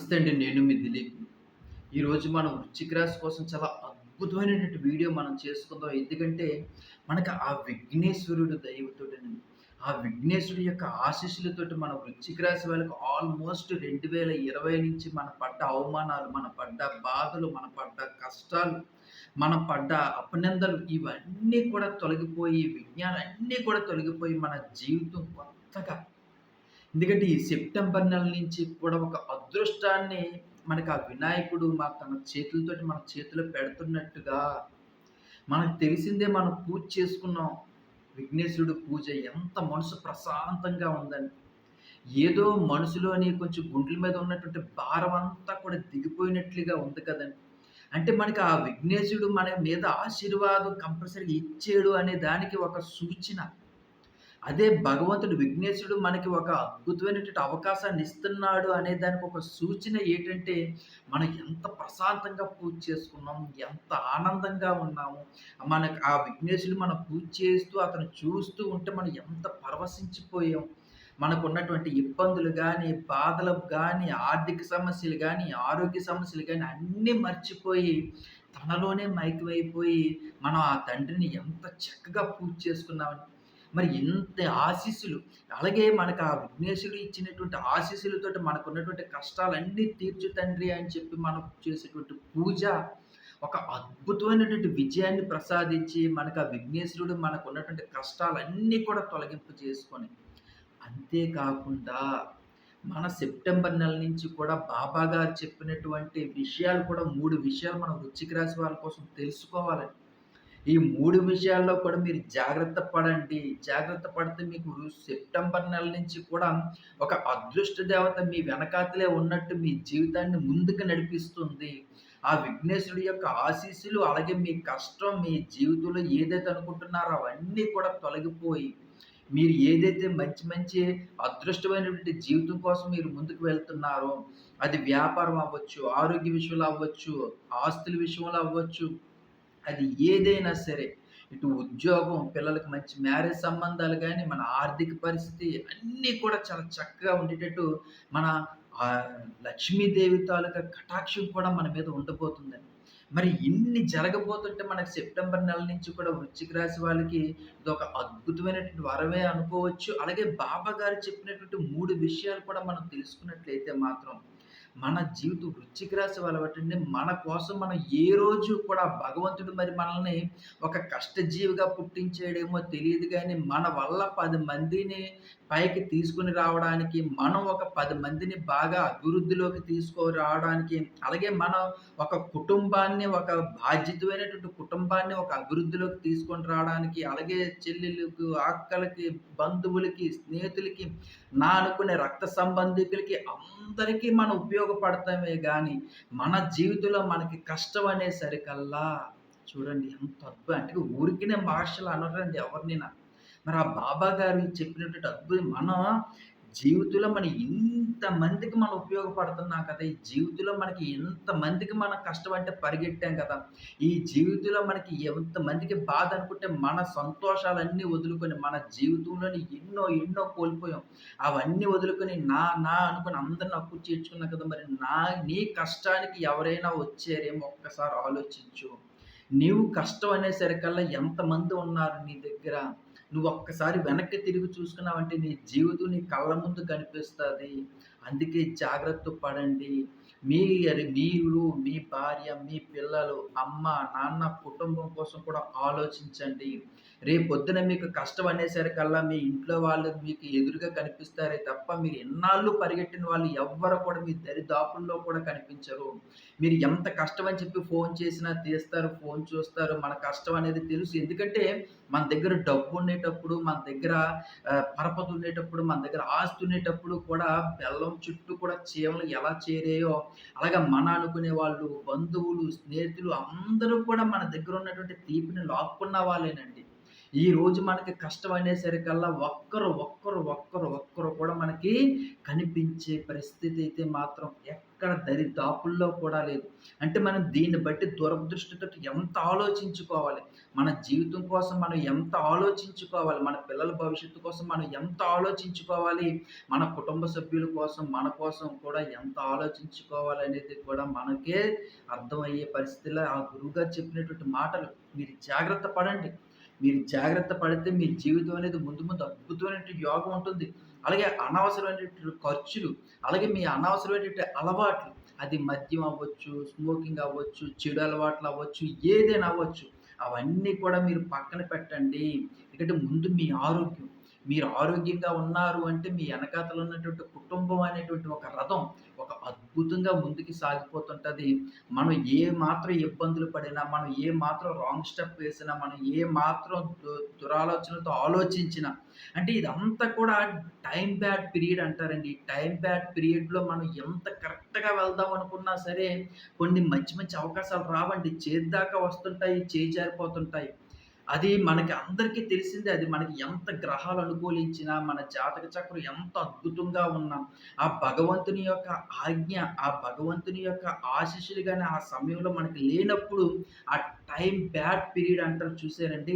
నమస్తే అండి నేను మీ దిలీప్. ఈరోజు మనం వృశ్చిక రాశి కోసం చాలా అద్భుతమైనటువంటి వీడియో మనం చేసుకుందాం. ఎందుకంటే మనకు ఆ విఘ్నేశ్వరుడు దైవతోటి ఆ విఘ్నేశ్వరుడు యొక్క ఆశీస్సులతోటి మన వృశ్చిక రాశి వాళ్ళకి ఆల్మోస్ట్ రెండు వేల ఇరవై నుంచి మన పడ్డ అవమానాలు మన పడ్డ బాధలు మన పడ్డ కష్టాలు మన పడ్డ అపనిందలు ఇవన్నీ కూడా తొలగిపోయి విజ్ఞానం అన్నీ కూడా తొలగిపోయి మన జీవితం కొత్తగా ఎందుకంటే ఈ సెప్టెంబర్ నెల నుంచి కూడా ఒక అదృష్టాన్ని మనకు ఆ వినాయకుడు మా తన చేతులతో మన చేతిలో పెడుతున్నట్టుగా మనకు తెలిసిందే మనం పూజ చేసుకున్నాం. విఘ్నేశ్వరుడు పూజ ఎంత మనసు ప్రశాంతంగా ఉందని ఏదో మనసులోని కొంచెం గుండెల మీద ఉన్నటువంటి భారం అంతా కూడా దిగిపోయినట్లుగా ఉంది కదండి. అంటే మనకి ఆ విఘ్నేశుడు మన మీద ఆశీర్వాదం కంపల్సరీ ఇచ్చాడు అనే దానికి ఒక సూచన. అదే భగవంతుడు విఘ్నేశుడు మనకి ఒక అద్భుతమైనటువంటి అవకాశాన్ని ఇస్తున్నాడు అనే దానికి ఒక సూచన ఏంటంటే మనం ఎంత ప్రశాంతంగా పూజ చేసుకున్నాం ఎంత ఆనందంగా ఉన్నాము. మనకు ఆ విఘ్నేశుడు మనం పూజ చేస్తూ అతను చూస్తూ ఉంటే మనం ఎంత పరవశించిపోయాం. మనకు ఉన్నటువంటి ఇబ్బందులు కానీ బాధలు కానీ ఆర్థిక సమస్యలు కానీ ఆరోగ్య సమస్యలు కానీ అన్నీ మర్చిపోయి తనలోనే మైకమైపోయి మనం ఆ తండ్రిని ఎంత చక్కగా పూజ చేసుకున్నామని మరి ఇంత ఆశీస్సులు. అలాగే మనకు ఆ విఘ్నేశుడు ఇచ్చినటువంటి ఆశీస్సులతో మనకు ఉన్నటువంటి కష్టాలన్నీ తీర్చు తండ్రి అని చెప్పి మనం చేసేటువంటి పూజ ఒక అద్భుతమైనటువంటి విజయాన్ని ప్రసాదించి మనకు ఆ విఘ్నేశ్వరుడు మనకు ఉన్నటువంటి కష్టాలన్నీ కూడా తొలగింపు చేసుకొని అంతేకాకుండా మన సెప్టెంబర్ నెల నుంచి కూడా బాబా గారు చెప్పినటువంటి విషయాలు కూడా మూడు విషయాలు మనం వృచ్చిక రాశి వాళ్ళ కోసం తెలుసుకోవాలండి. ఈ మూడు విషయాల్లో కూడా మీరు జాగ్రత్త పడండి. జాగ్రత్త పడితే మీకు సెప్టెంబర్ నెల నుంచి కూడా ఒక అదృష్ట దేవత మీ వెనకాతలే ఉన్నట్టు మీ జీవితాన్ని ముందుకు నడిపిస్తుంది. ఆ విఘ్నేశ్వరుడి యొక్క ఆశీస్సులు అలాగే మీ కష్టం మీ జీవితంలో ఏదైతే అనుకుంటున్నారో అవన్నీ కూడా తొలగిపోయి మీరు ఏదైతే మంచి మంచి అదృష్టమైనటువంటి జీవితం కోసం మీరు ముందుకు వెళ్తున్నారో అది వ్యాపారం అవ్వచ్చు ఆరోగ్య విషయంలో అవ్వచ్చు ఆస్తుల విషయంలో అవ్వచ్చు అది ఏదైనా సరే ఇటు ఉద్యోగం పిల్లలకు మంచి మ్యారేజ్ సంబంధాలు కానీ మన ఆర్థిక పరిస్థితి అన్నీ కూడా చాలా చక్కగా ఉండేటట్టు మన లక్ష్మీదేవి తాలూకా కటాక్షం కూడా మన మీద ఉండబోతుందండి. మరి ఇన్ని జరగబోతుంటే మనకి సెప్టెంబర్ నెల నుంచి కూడా వృశ్చిక రాశి వాళ్ళకి ఇది ఒక అద్భుతమైనటువంటి వరమే అనుకోవచ్చు. అలాగే బాబా గారు చెప్పినటువంటి మూడు విషయాలు కూడా మనం తెలుసుకున్నట్లయితే మాత్రం మన జీవితం వృచ్చిక రాశి వాళ్ళబట్టండి మన కోసం మనం ఏ రోజు కూడా భగవంతుడు మరి మనల్ని ఒక కష్టజీవిగా పుట్టించేయడేమో తెలియదు కానీ మన వల్ల పది మందిని పైకి తీసుకుని రావడానికి మనం ఒక పది మందిని బాగా అభివృద్ధిలోకి తీసుకురావడానికి అలాగే మనం ఒక కుటుంబాన్ని ఒక బాధ్యతమైనటువంటి కుటుంబాన్ని ఒక అభివృద్ధిలోకి తీసుకొని రావడానికి అలాగే చెల్లెళ్ళకు అక్కలకి బంధువులకి స్నేహితులకి నా అనుకునే రక్త సంబంధికులకి అందరికీ మనం ఉపయోగపడతామే కానీ మన జీవితంలో మనకి కష్టం అనేసరికల్లా చూడండి ఎంత అద్భుతం. అంటే ఊరికినే భాషలు అనరండి ఎవరినైనా. మరి ఆ బాబా గారు చెప్పినటువంటి అద్భుతం. మనం జీవితంలో మనం ఇంతమందికి మనం ఉపయోగపడుతున్నాం కదా ఈ జీవితంలో మనకి ఎంతమందికి మనం కష్టం అంటే పరిగెట్టాం కదా ఈ జీవితంలో మనకి ఎంతమందికి బాధ అనుకుంటే మన సంతోషాలన్నీ వదులుకొని మన జీవితంలోని ఎన్నో ఎన్నో కోల్పోయాం. అవన్నీ వదులుకొని నా నా అనుకుని అందరిని అప్పు చేర్చుకున్నాం కదా మరి నా నీ కష్టానికి ఎవరైనా వచ్చారేమో ఒక్కసారి ఆలోచించు. నీవు కష్టం అనేసరికల్లా ఎంతమంది ఉన్నారు నీ దగ్గర? నువ్వు ఒక్కసారి వెనక్కి తిరిగి చూసుకున్నావంటే నీ జీవితం నీ కళ్ళ ముందు కనిపిస్తుంది. అందుకే జాగ్రత్త పడండి. మీ మీరు మీ భార్య మీ పిల్లలు అమ్మ నాన్న కుటుంబం కోసం కూడా ఆలోచించండి. రేపు పొద్దున మీకు కష్టం అనేసరికల్లా మీ ఇంట్లో వాళ్ళు మీకు ఎదురుగా కనిపిస్తారే తప్ప మీరు ఎన్నాళ్ళు పరిగెట్టిన వాళ్ళు ఎవ్వరు కూడా మీ దరిదాపుల్లో కూడా కనిపించరు. మీరు ఎంత కష్టం అని చెప్పి ఫోన్ చేసినా తీస్తారు ఫోన్ చూస్తారు మన కష్టం అనేది తెలుసు. ఎందుకంటే మన దగ్గర డబ్బు ఉండేటప్పుడు మన దగ్గర పరపతి ఉండేటప్పుడు మన దగ్గర ఆస్తి ఉండేటప్పుడు కూడా బెల్లం చుట్టూ కూడా చీమలు ఎలా చేరాయో అలాగే మన అనుకునే వాళ్ళు బంధువులు స్నేహితులు అందరూ కూడా మన దగ్గర ఉన్నటువంటి తీపిని లాక్కున్న వాళ్ళేనండి. ఈ రోజు మనకి కష్టం అనేసరికల్లా ఒక్కరు ఒక్కరు ఒక్కరు ఒక్కరు కూడా మనకి కనిపించే పరిస్థితి అయితే మాత్రం ఎక్కడ దరిదాపుల్లో కూడా లేదు. అంటే మనం దీన్ని బట్టి దురదృష్టితో ఎంత ఆలోచించుకోవాలి? మన జీవితం కోసం మనం ఎంత ఆలోచించుకోవాలి? మన పిల్లల భవిష్యత్తు కోసం మనం ఎంత ఆలోచించుకోవాలి? మన కుటుంబ సభ్యుల కోసం మన కోసం కూడా ఎంత ఆలోచించుకోవాలి అనేది కూడా మనకే అర్థమయ్యే పరిస్థితిలో ఆ గురువుగారు చెప్పినటువంటి మాటలు మీరు జాగ్రత్త పడండి. మీరు జాగ్రత్త పడితే మీ జీవితం అనేది ముందు ముందు అద్భుతమైనటువంటి యోగం ఉంటుంది. అలాగే అనవసరమైనటువంటి ఖర్చులు అలాగే మీ అనవసరమైనటువంటి అలవాట్లు అది మద్యం అవ్వచ్చు స్మోకింగ్ అవ్వచ్చు చెడు అలవాట్లు అవ్వచ్చు ఏదైనా అవ్వచ్చు అవన్నీ కూడా మీరు పక్కన పెట్టండి. ఎందుకంటే ముందు మీ ఆరోగ్యం. మీరు ఆరోగ్యంగా ఉన్నారు అంటే మీ వెనకాతలు ఉన్నటువంటి కుటుంబం అనేటువంటి ఒక రథం ఒక అద్భుతంగా ముందుకు సాగిపోతుంటుంది. మనం ఏ మాత్రం ఇబ్బందులు పడినా మనం ఏ మాత్రం రాంగ్ స్టెప్ వేసినా మనం ఏ మాత్రం దు- దురాలోచనతో ఆలోచించినా అంటే ఇదంతా కూడా టైం బ్యాడ్ పీరియడ్ అంటారండి. టైం బ్యాడ్ పీరియడ్లో మనం ఎంత కరెక్ట్గా వెళ్దాం అనుకున్నా సరే కొన్ని మంచి మంచి అవకాశాలు రావండి. చేద్దాకా వస్తుంటాయి చేజారిపోతుంటాయి. అది మనకి అందరికీ తెలిసిందే అది మనకి ఎంత గ్రహాలు అనుకూలించినా మన జాతక చక్రం ఎంత అద్భుతంగా ఉన్నా ఆ భగవంతుని యొక్క ఆజ్ఞ ఆ భగవంతుని యొక్క ఆశీస్సులు కానీ ఆ సమయంలో మనకి లేనప్పుడు ఆ టైం బ్యాడ్ పీరియడ్ అంటారు చూసారండి.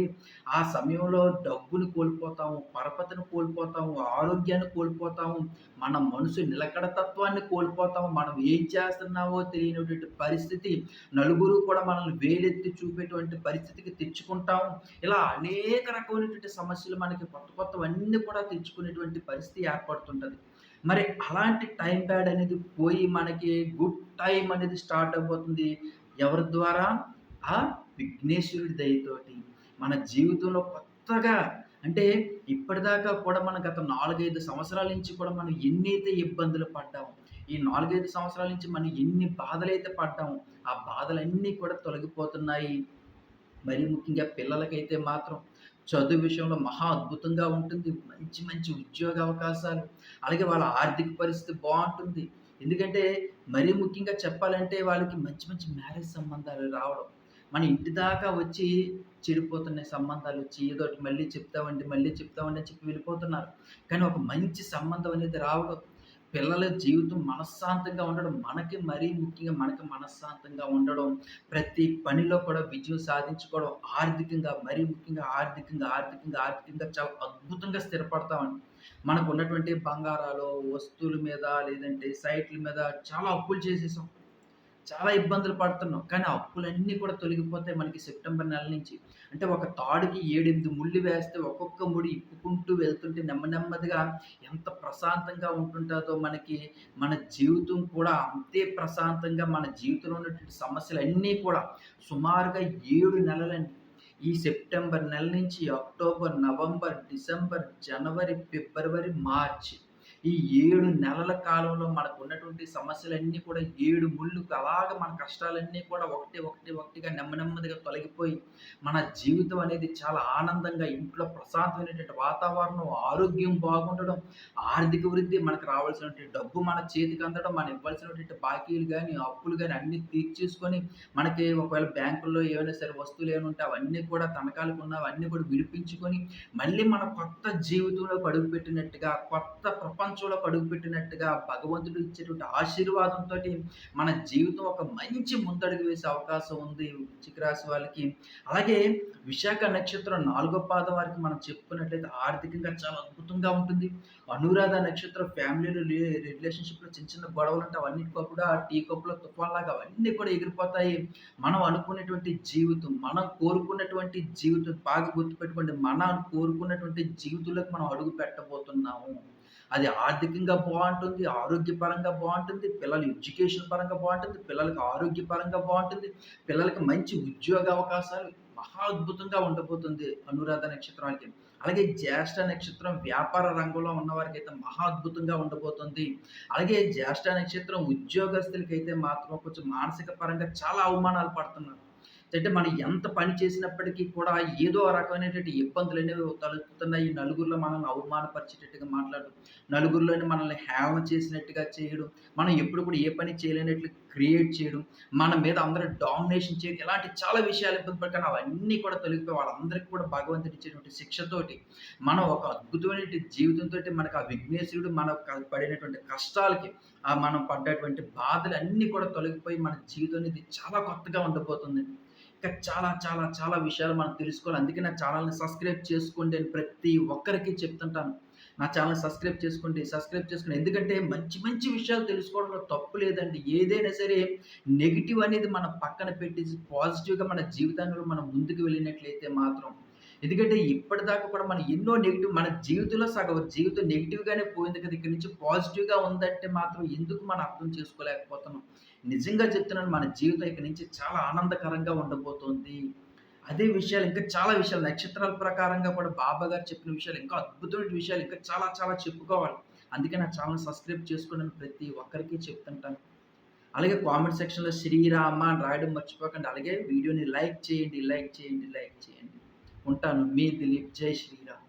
ఆ సమయంలో డబ్బును కోల్పోతాము పరపతిని కోల్పోతాము ఆరోగ్యాన్ని కోల్పోతాము మన మనసు నిలకడతత్వాన్ని కోల్పోతాము మనం ఏం చేస్తున్నామో తెలియనటువంటి పరిస్థితి నలుగురు కూడా మనల్ని వేలెత్తి చూపేటువంటి పరిస్థితికి తెచ్చుకుంటాము. ఇలా అనేక రకమైనటువంటి సమస్యలు మనకి కొత్త కొత్తవన్నీ కూడా తెచ్చుకునేటువంటి పరిస్థితి ఏర్పడుతుంటుంది. మరి అలాంటి టైం బ్యాడ్ అనేది పోయి మనకి గుడ్ టైం అనేది స్టార్ట్ అయిపోతుంది ఎవరి ద్వారా? ఆ విఘ్నేశ్వరుడి దయతోటి మన జీవితంలో కొత్తగా అంటే ఇప్పటిదాకా కూడా మన గత నాలుగైదు సంవత్సరాల నుంచి కూడా మనం ఎన్నైతే ఇబ్బందులు పడ్డాము ఈ నాలుగైదు సంవత్సరాల నుంచి మనం ఎన్ని బాధలైతే పడ్డాము ఆ బాధలన్నీ కూడా తొలగిపోతున్నాయి. మరీ ముఖ్యంగా పిల్లలకైతే మాత్రం చదువు విషయంలో మహా అద్భుతంగా ఉంటుంది. మంచి మంచి ఉద్యోగ అవకాశాలు అలాగే వాళ్ళ ఆర్థిక పరిస్థితి బాగుంటుంది. ఎందుకంటే మరీ ముఖ్యంగా చెప్పాలంటే వాళ్ళకి మంచి మంచి మ్యారేజ్ సంబంధాలు రావడం మన ఇంటి దాకా వచ్చి చెడిపోతున్నాయి సంబంధాలు వచ్చి ఏదో ఒకటి మళ్ళీ చెప్తామండి మళ్ళీ చెప్తామండి అని చెప్పి వెళ్ళిపోతున్నారు. కానీ ఒక మంచి సంబంధం అనేది రావడం పిల్లల జీవితం మనశ్శాంతంగా ఉండడం మనకి మరీ ముఖ్యంగా మనకి మనశ్శాంతంగా ఉండడం ప్రతి పనిలో కూడా విజయం సాధించుకోవడం ఆర్థికంగా మరీ ముఖ్యంగా ఆర్థికంగా ఆర్థికంగా ఆర్థికంగా చాలా అద్భుతంగా స్థిరపడతామండి. మనకు ఉన్నటువంటి బంగారాలు వస్తువుల మీద లేదంటే సైట్ల మీద చాలా అప్పులు చేసేసాం. చాలా ఇబ్బందులు పడుతున్నాం. కానీ అప్పులన్నీ కూడా తొలగిపోతాయి మనకి సెప్టెంబర్ నెల నుంచి అంటే ఒక తాడుకి ఏడెనిమిది ముళ్ళు వేస్తే ఒక్కొక్క ముడి ఇప్పుకుంటూ వెళ్తుంటే నెమ్మ నెమ్మదిగా ఎంత ప్రశాంతంగా ఉంటుంటుందో మనకి మన జీవితం కూడా అంతే ప్రశాంతంగా మన జీవితంలో ఉన్నటువంటి సమస్యలు అన్నీ కూడా సుమారుగా ఏడు నెలలండి. ఈ సెప్టెంబర్ నెల నుంచి అక్టోబర్ నవంబర్ డిసెంబర్ జనవరి ఫిబ్రవరి మార్చి ఈ ఏడు నెలల కాలంలో మనకు ఉన్నటువంటి సమస్యలన్నీ కూడా ఏడు ముళ్ళు అలాగ మన కష్టాలన్నీ కూడా ఒకటి ఒకటి ఒకటిగా నెమ్మ నెమ్మదిగా తొలగిపోయి మన జీవితం అనేది చాలా ఆనందంగా ఇంట్లో ప్రశాంతమైనటువంటి వాతావరణం ఆరోగ్యం బాగుండడం ఆర్థిక వృద్ధి మనకు రావాల్సినటువంటి డబ్బు మన చేతికి అందడం మనం ఇవ్వాల్సినటువంటి బాకీలు కానీ అప్పులు కానీ అన్ని తీర్చేసుకొని మనకి ఒకవేళ బ్యాంకుల్లో ఏమైనా సరే వస్తువులు ఏమైనా ఉంటే అవన్నీ కూడా తనఖాలకు ఉన్న అవన్నీ కూడా విడిపించుకొని మళ్ళీ మన కొత్త జీవితంలో అడుగుపెట్టినట్టుగా కొత్త ప్రపంచ ప్రపంచంలో అడుగుపెట్టినట్టుగా భగవంతుడు ఇచ్చేటువంటి ఆశీర్వాదంతో మన జీవితం ఒక మంచి ముందడుగు వేసే అవకాశం ఉంది వృశ్చిక రాశి వాళ్ళకి. అలాగే విశాఖ నక్షత్రం నాలుగో పాదం వారికి మనం చెప్పుకున్నట్లయితే ఆర్థికంగా చాలా అద్భుతంగా ఉంటుంది. అనురాధ నక్షత్రం ఫ్యామిలీలో రిలేషన్షిప్లో చిన్న చిన్న గొడవలు ఉంటే అవన్నీ కూడా టీ కప్పులో తుఫాన్లాగా అవన్నీ కూడా ఎగిరిపోతాయి. మనం అనుకున్నటువంటి జీవితం మనం కోరుకున్నటువంటి జీవితం బాగా గుర్తుపెట్టుకోండి మనం కోరుకున్నటువంటి జీవితంలోకి మనం అడుగు పెట్టబోతున్నాము. అది ఆర్థికంగా బాగుంటుంది ఆరోగ్యపరంగా బాగుంటుంది పిల్లల ఎడ్యుకేషన్ పరంగా బాగుంటుంది పిల్లలకి ఆరోగ్యపరంగా బాగుంటుంది పిల్లలకి మంచి ఉద్యోగ అవకాశాలు మహా అద్భుతంగా ఉండబోతుంది అనురాధ నక్షత్రానికి. అలాగే జ్యేష్ఠ నక్షత్రం వ్యాపార రంగంలో ఉన్నవారికి అయితే మహా అద్భుతంగా ఉండబోతుంది. అలాగే జ్యేష్ఠ నక్షత్రం ఉద్యోగస్తులకి అయితే మాత్రం కొంచెం మానసిక పరంగా చాలా అవమానాలు పడుతున్నారు. అంటే మనం ఎంత పని చేసినప్పటికీ కూడా ఏదో రకమైనటువంటి ఇబ్బందులు అనేవి తలుపుతున్నాయి ఈ నలుగురిలో మనల్ని అవమానపరిచేటట్టుగా మాట్లాడడం, నలుగురిలోని మనల్ని హేమ చేసినట్టుగా చేయడం, మనం ఎప్పుడు కూడా ఏ పని చేయలేనట్లు క్రియేట్ చేయడం, మన మీద అందరూ డామినేషన్ చేయడం, ఇలాంటి చాలా విషయాలు ఇబ్బంది పడి కానీ అవన్నీ కూడా తొలగిపోయి వాళ్ళందరికీ కూడా భగవంతుడి ఇచ్చేటువంటి శిక్షతోటి, మనం ఒక అద్భుతమైనటువంటి జీవితంతో మనకు ఆ విఘ్నేశ్వరుడు మన పడినటువంటి కష్టాలకి, ఆ మనం పడ్డటువంటి బాధలు అన్నీ కూడా తొలగిపోయి మన జీవితం అనేది చాలా కొత్తగా ఉండబోతుంది. ఇంకా చాలా చాలా చాలా విషయాలు మనం తెలుసుకోవాలి. అందుకే నా ఛానల్ని సబ్స్క్రైబ్ చేసుకోండి అని ప్రతి ఒక్కరికి చెప్తుంటాను. నా ఛానల్ సబ్స్క్రైబ్ చేసుకోండి. సబ్స్క్రైబ్ చేసుకోండి. ఎందుకంటే మంచి మంచి విషయాలు తెలుసుకోవడంలో తప్పు లేదండి. ఏదైనా సరే నెగిటివ్ అనేది మనం పక్కన పెట్టేసి పాజిటివ్‌గా మన జీవితంలో మనం ముందుకు వెళ్ళినట్లయితే మాత్రం ఎందుకంటే ఇప్పటిదాకా కూడా మనం ఎన్నో నెగిటివ్ మన జీవితంలో సగం జీవితం నెగిటివ్గానే పోయింది కదా! ఇక్కడి నుంచి పాజిటివ్‌గా ఉందంటే మాత్రం ఎందుకు మనం అర్థం చేసుకోలేకపోతున్నాం. నిజంగా చెప్తున్నాను మన జీవితం ఇక నుంచి చాలా ఆనందకరంగా ఉండబోతోంది. అదే విషయాలు ఇంకా చాలా విషయాలు నక్షత్రాల ప్రకారంగా కూడా బాబా గారు చెప్పిన విషయాలు ఇంకా అద్భుతమైన విషయాలు ఇంకా చాలా చాలా చెప్పుకోవాలి. అందుకే నా ఛానల్ సబ్స్క్రైబ్ చేసుకోండి ప్రతి ఒక్కరికి చెప్తుంటాను. అలాగే కామెంట్ సెక్షన్‌లో శ్రీరామ అని రాయడం మర్చిపోకండి. అలాగే వీడియోని లైక్ చేయండి, లైక్ చేయండి, లైక్ చేయండి. ఉంటాను. మీ దిలీప్. జై శ్రీరామ్.